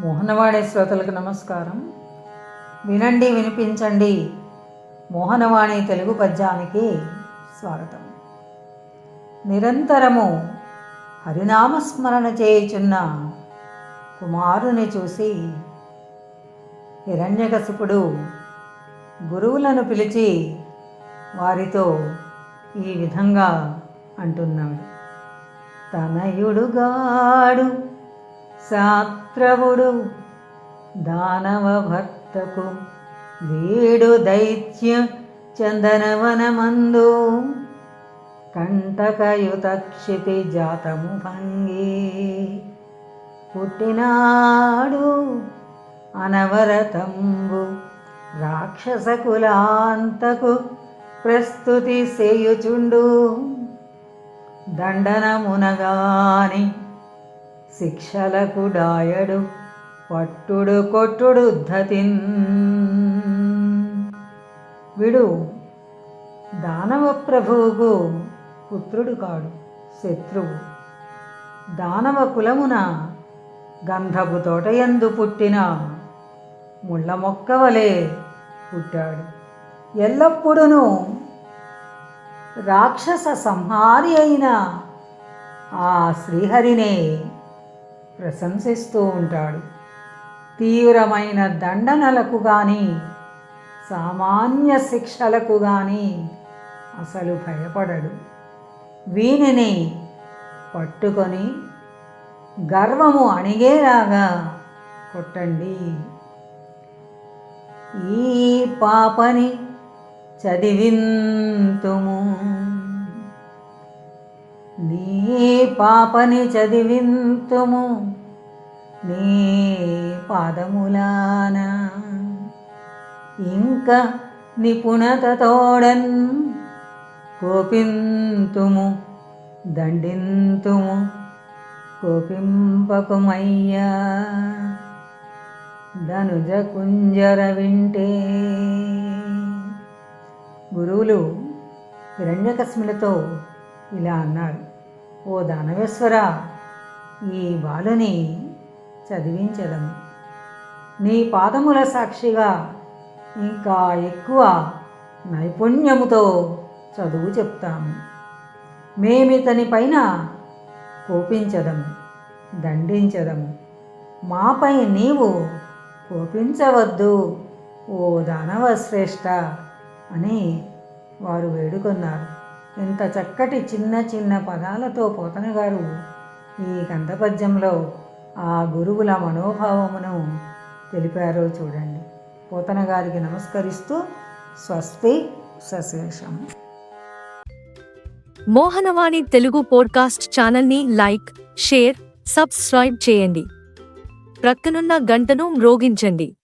మోహనవాణి శ్రోతలకు నమస్కారం. వినండి వినిపించండి. మోహనవాణి తెలుగు పద్యానికి స్వాగతం. నిరంతరము హరినామస్మరణ చేయుచున్న కుమారుని చూసి హిరణ్యకశిపుడు గురువులను పిలిచి వారితో ఈ విధంగా అంటున్నాడు. తనయుడుగాడు సాత్రవుడు దానవ భర్తకు వీడు దైత్య చందనవనమందు. కంటకయుత క్షితి జాతము భంగి పుట్టినాడు అనవరతంబు. రాక్షస కులాంతకు ప్రస్తుతి సేయుచుండు. దండనమునగాని శిక్షలకు డాయడు పట్టుడు కొట్టుడు ధతిన్ విడు దానవ ప్రభువుకు పుత్రుడు కాడు శత్రువు. దానవ కులమున గంధపు తోటయందు పుట్టిన ముళ్ళ మొక్క వలె పుట్టాడు. ఎల్లప్పుడూ రాక్షస సంహారి అయిన ఆ శ్రీహరినే ప్రశంసిస్తూ ఉంటాడు. తీవ్రమైన దండనలకు కానీ సామాన్య శిక్షలకు కానీ అసలు భయపడడు. వీనిని పట్టుకొని గర్వము అణిగేలాగా కొట్టండి. ఈ పాపని చదివింతుము. పాపని చదివింతుము. నీ పాదములాన ఇంక నిపుణతతోడన్ కోపింతుము దండింతుము కోపింపకుమయ్యా. ధనుజ కుంజర వింటే గురువులు హిరణ్యకస్మిలతో ఇలా అన్నారు. ఓ దానవేశ్వర ఈ బాలుని చదివించదము నీ పాదముల సాక్షిగా ఇంకా ఎక్కువ నైపుణ్యముతో చదువు చెప్తాము. మేమితని పైన కోపించదము దండించదము మాపై నీవు కోపించవద్దు ఓ దనవశ్రేష్ఠ అని వారు వేడుకున్నారు. ఎంత చక్కటి చిన్న చిన్న పదాలతో పోతన గారు ఈ గంధపద్యంలో ఆ గురువుల మనోభావమును తెలిపారో చూడండి. పోతన గారికి నమస్కరిస్తూ స్వస్తి సశేషం. మోహనవాణి తెలుగు పోడ్కాస్ట్ ఛానల్ని లైక్ షేర్ సబ్స్క్రైబ్ చేయండి. ప్రక్కనున్న గంటను మ్రోగించండి.